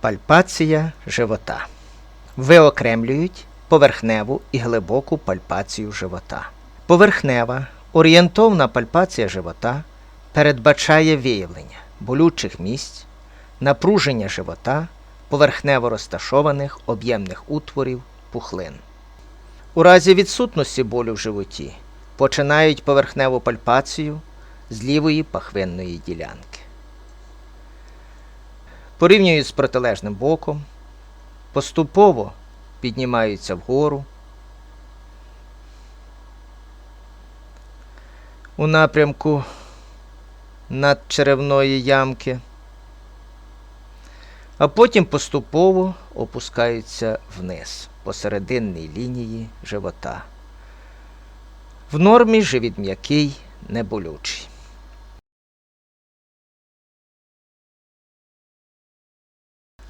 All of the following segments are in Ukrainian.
Пальпація живота. Виокремлюють поверхневу і глибоку пальпацію живота. Поверхнева орієнтовна пальпація живота передбачає виявлення болючих місць, напруження живота, поверхнево розташованих об'ємних утворів пухлин. У разі відсутності болю в животі починають поверхневу пальпацію з лівої пахвинної ділянки. Порівнюють з протилежним боком, поступово піднімаються вгору. У напрямку надчеревної ямки, а потім поступово опускаються вниз по серединній лінії живота. В нормі живіт м'який, неболючий.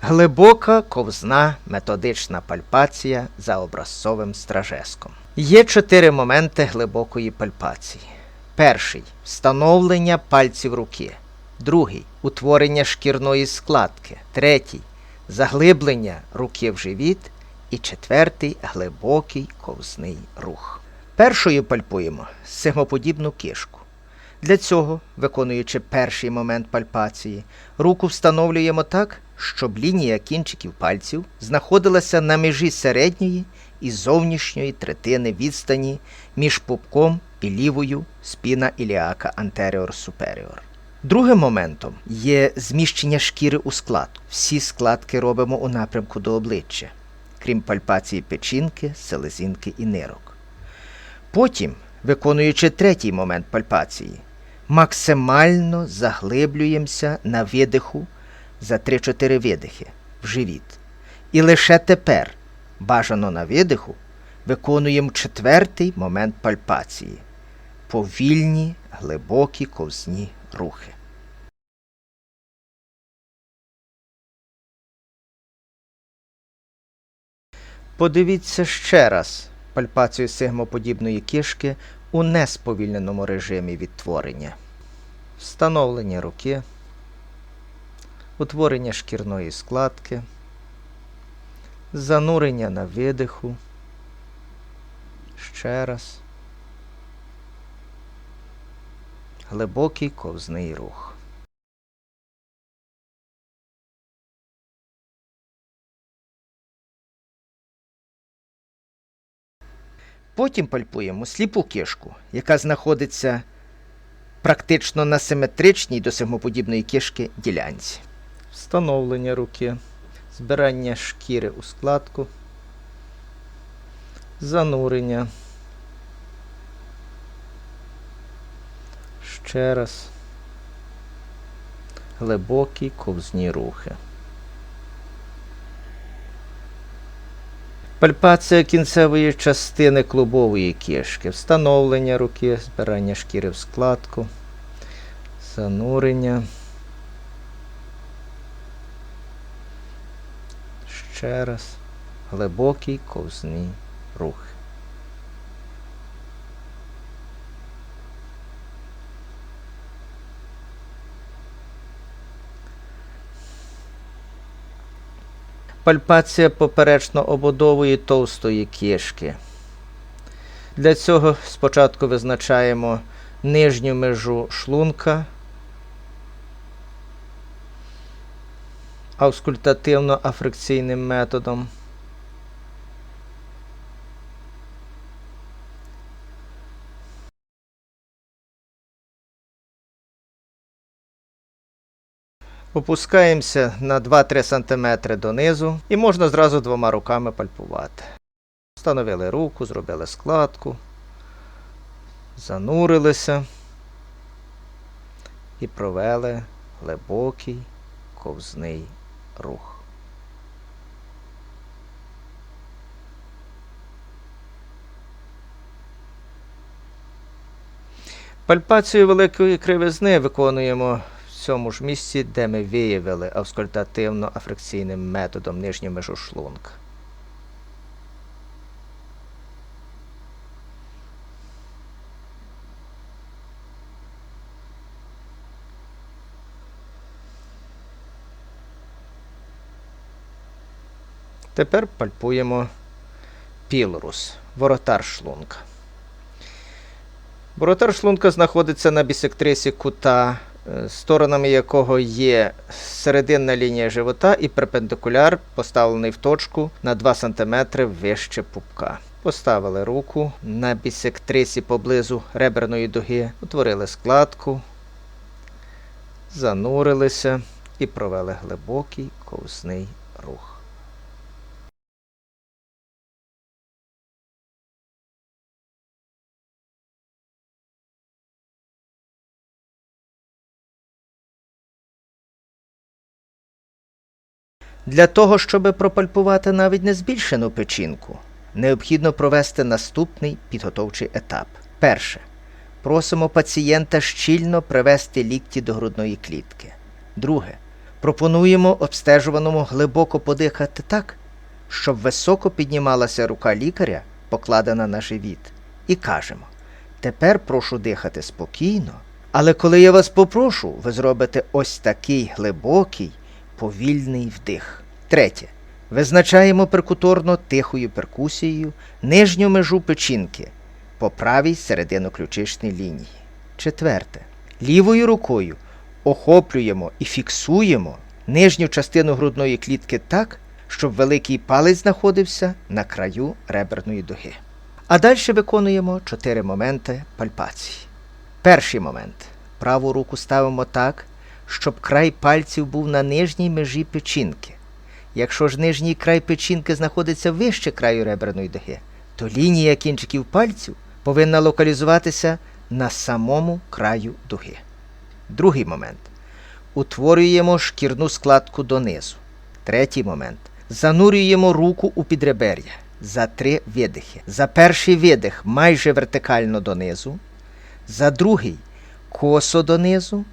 Глибока ковзна методична пальпація за образцовим стражеском. Є чотири моменти глибокої пальпації. Перший встановлення пальців руки. Другий утворення шкірної складки. Третій заглиблення руки в живіт. І четвертий глибокий ковзний рух. Першою пальпуємо сигмоподібну кишку. Для цього, виконуючи перший момент пальпації, руку встановлюємо так, щоб лінія кінчиків пальців знаходилася на межі середньої і зовнішньої третини відстані між пупком і лівою спіна іліака anterior superior. Другим моментом є зміщення шкіри у складку. Всі складки робимо у напрямку до обличчя, крім пальпації печінки, селезінки і нирок. Потім, виконуючи третій момент пальпації, максимально заглиблюємося на видиху за 3-4 видихи в живіт. І лише тепер, бажано на видиху, виконуємо четвертий момент пальпації повільні, глибокі ковзні рухи. Подивіться ще раз пальпацію сигмоподібної кишки у несповільненому режимі відтворення. Встановлення руки, утворення шкірної складки, занурення на видиху. Ще раз. Глибокий ковзний рух. Потім пальпуємо сліпу кишку, яка знаходиться практично на симетричній до сигмоподібної кишки ділянці. Встановлення руки, збирання шкіри у складку, занурення. Ще раз. Глибокі ковзні рухи. Пальпація кінцевої частини клубової кишки, встановлення руки, збирання шкіри в складку, занурення. Ще раз. Глибокий ковзний рух. Пальпація поперечно-ободової товстої кишки. Для цього спочатку визначаємо нижню межу шлунка, аускультативно-африкційним методом. Опускаємося на 2-3 см донизу і можна зразу двома руками пальпувати. Встановили руку, зробили складку, занурилися і провели глибокий ковзний рух. Пальпацію великої кривизни виконуємо в цьому ж місці, де ми виявили аускультативно-африкційним методом нижнього межу Тепер пальпуємо пілорус, воротар шлунка. Воротар шлунка знаходиться на бісектрисі кута, е, сторонами якого є серединна лінія живота і перпендикуляр, поставлений в точку на 2 см вище пупка. Поставили руку на бісектрисі поблизу реберної дуги, утворили складку, занурилися і провели глибокий ковсний рух. Для того, щоб пропальпувати навіть незбільшену печінку, необхідно провести наступний підготовчий етап. Перше. Просимо пацієнта щільно привести лікті до грудної клітки. Друге. Пропонуємо обстежуваному глибоко подихати так, щоб високо піднімалася рука лікаря, покладена на живіт. І кажемо: тепер прошу дихати спокійно, але коли я вас попрошу, ви зробите ось такий глибокий, повільний вдих. Третє. Визначаємо перкуторно тихою перкусією нижню межу печінки по правій серединоключичній лінії. Четверте. Лівою рукою охоплюємо і фіксуємо нижню частину грудної клітки так, щоб великий палець знаходився на краю реберної дуги. А далі виконуємо чотири моменти пальпації. Перший момент. Праву руку ставимо так, щоб край пальців був на нижній межі печінки. Якщо ж нижній край печінки знаходиться вище краю реберної дуги, то лінія кінчиків пальців повинна локалізуватися на самому краю дуги. Другий момент. Утворюємо шкірну складку донизу. Третій момент. Занурюємо руку у підребер'я за три видихи. За перший видих майже вертикально донизу, за другий косо донизу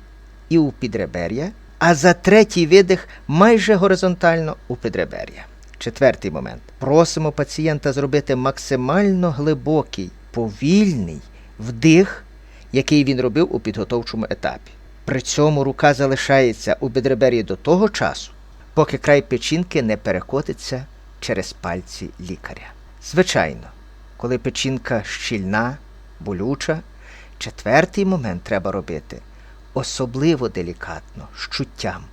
і у підребер'я, а за третій видих майже горизонтально у підребер'я. Четвертий момент. Просимо пацієнта зробити максимально глибокий, повільний вдих, який він робив у підготовчому етапі. При цьому рука залишається у підребер'ї до того часу, поки край печінки не перекотиться через пальці лікаря. Звичайно, коли печінка щільна, болюча, четвертий момент треба робити особливо делікатно, з чуттям,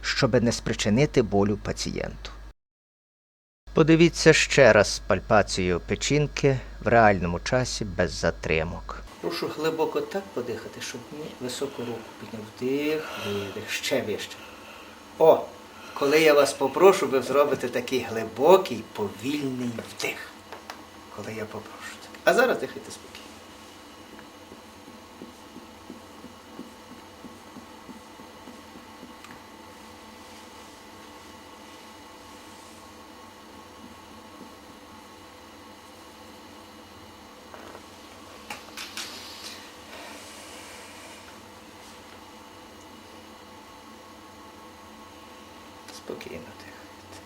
щоб не спричинити болю пацієнту. Подивіться ще раз пальпацію печінки в реальному часі без затримок. Прошу глибоко так подихати, щоб ми високу руку підняв. Вдих, видих, ще вище. О! Коли я вас попрошу, ви зробите такий глибокий, повільний вдих. Коли я попрошу. А зараз дихайте спокійно. Спокійно дихайте.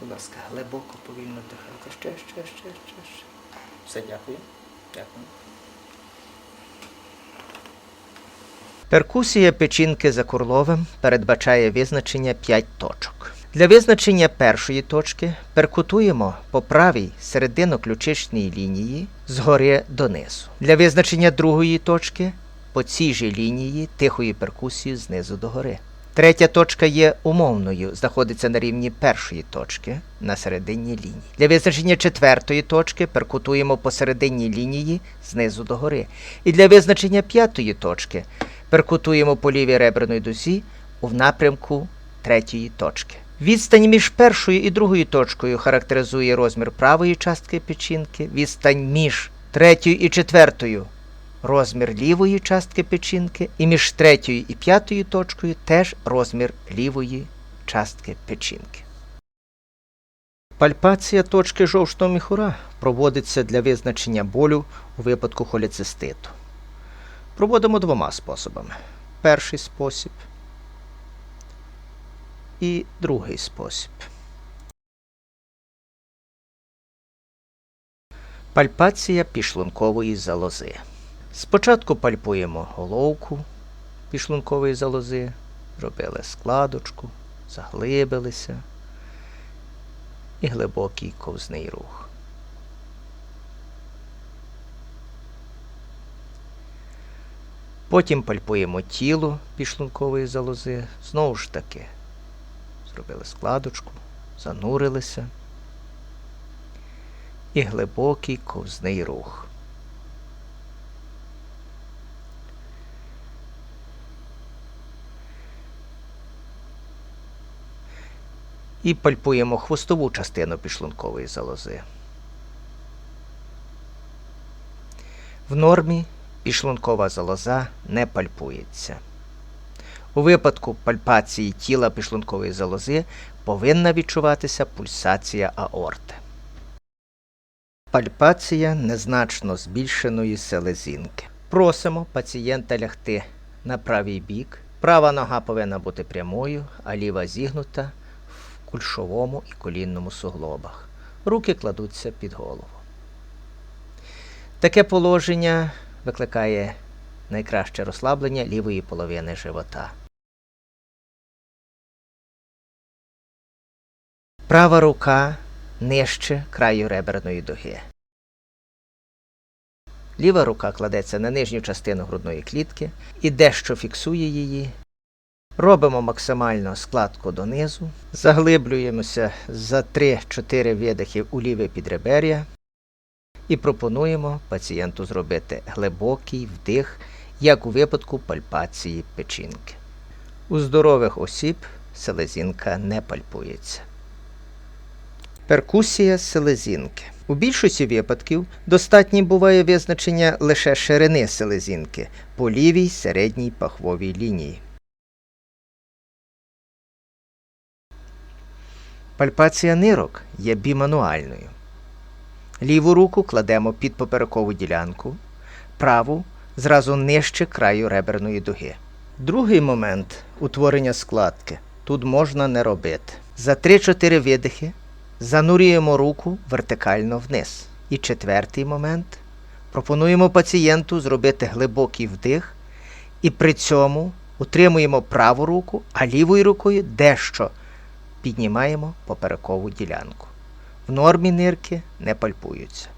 Будь ласка, глибоко, повільно дихайте. Ще, ще, ще, ще, ще. Все, дякую. Дякую. Перкусія печінки за курловим передбачає визначення 5 точок. Для визначення першої точки перкутуємо по правій середино-ключичній лінії згори донизу. Для визначення другої точки по цій же лінії тихою перкусією знизу до гори. Третя точка є умовною, знаходиться на рівні першої точки на середині лінії. Для визначення четвертої точки перкутуємо по середині лінії знизу до гори. І для визначення п'ятої точки перкутуємо по лівій реберної дузі у напрямку третьої точки. Відстань між першою і другою точкою характеризує розмір правої частки печінки, відстань між третьою і четвертою розмір лівої частки печінки, і між третьою і п'ятою точкою теж розмір лівої частки печінки. Пальпація точки жовчного міхура проводиться для визначення болю у випадку холециститу. Проводимо двома способами. Перший спосіб і другий спосіб. Пальпація підшлункової залози. Спочатку пальпуємо головку підшлункової залози, зробили складочку, заглибилися і глибокий ковзний рух. Потім пальпуємо тіло підшлункової залози, знову ж таки. Зробили складочку, занурилися. І глибокий ковзний рух. І пальпуємо хвостову частину підшлункової залози. В нормі підшлункова залоза не пальпується. У випадку пальпації тіла підшлункової залози повинна відчуватися пульсація аорти. Пальпація незначно збільшеної селезінки. Просимо пацієнта лягти на правий бік. Права нога повинна бути прямою, а ліва зігнута в кульшовому і колінному суглобах. Руки кладуться під голову. Таке положення викликає найкраще розслаблення лівої половини живота. Права рука нижче краю реберної дуги. Ліва рука кладеться на нижню частину грудної клітки і дещо фіксує її. Робимо максимально складку донизу, заглиблюємося за 3-4 видихи у ліве підребер'я і пропонуємо пацієнту зробити глибокий вдих, як у випадку пальпації печінки. У здорових осіб селезінка не пальпується. Перкусія селезінки. У більшості випадків достатнім буває визначення лише ширини селезінки по лівій середній пахвовій лінії. Пальпація нирок є бімануальною. Ліву руку кладемо під поперекову ділянку, праву зразу нижче краю реберної дуги. Другий момент утворення складки тут можна не робити. За 3-4 видихи занурюємо руку вертикально вниз. І четвертий момент пропонуємо пацієнту зробити глибокий вдих і при цьому утримуємо праву руку, а лівою рукою дещо піднімаємо поперекову ділянку. В нормі нирки не пальпуються.